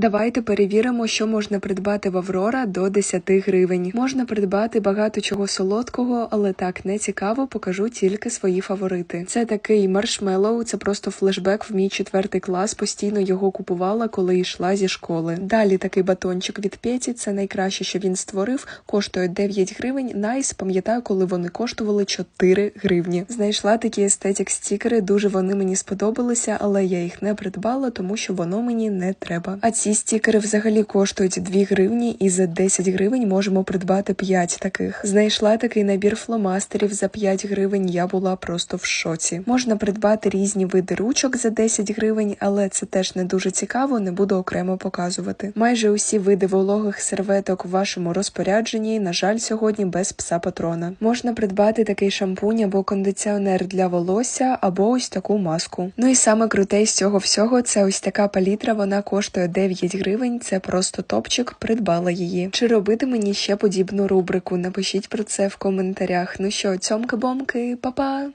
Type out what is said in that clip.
Давайте перевіримо, що можна придбати в Аврора до 10 гривень. Можна придбати багато чого солодкого, але так не цікаво, покажу тільки свої фаворити. Це такий маршмеллоу, це просто флешбек в мій четвертий клас. Постійно його купувала, коли йшла зі школи. Далі такий батончик від Петі, це найкраще, що він створив. Коштує 9 гривень. Найс, пам'ятаю, коли вони коштували 4 гривні. Знайшла такі естетик стікери, дуже вони мені сподобалися, але я їх не придбала, тому що воно мені не треба. А ці стікери взагалі коштують 2 гривні, і за 10 гривень можемо придбати 5 таких. Знайшла такий набір фломастерів за 5 гривень. Я була просто в шоці. Можна придбати різні види ручок за 10 гривень, але це теж не дуже цікаво, не буду окремо показувати. Майже усі види вологих серветок в вашому розпорядженні, на жаль, сьогодні без пса патрона. Можна придбати такий шампунь або кондиціонер для волосся, або ось таку маску. Ну і саме круте з цього всього це ось така палітра. Вона коштує 9 гривень. Це просто топчик. Придбала її. Чи робити мені ще подібну рубрику? Напишіть про це в коментарях. Ну що, цьомки-бомки, па-па!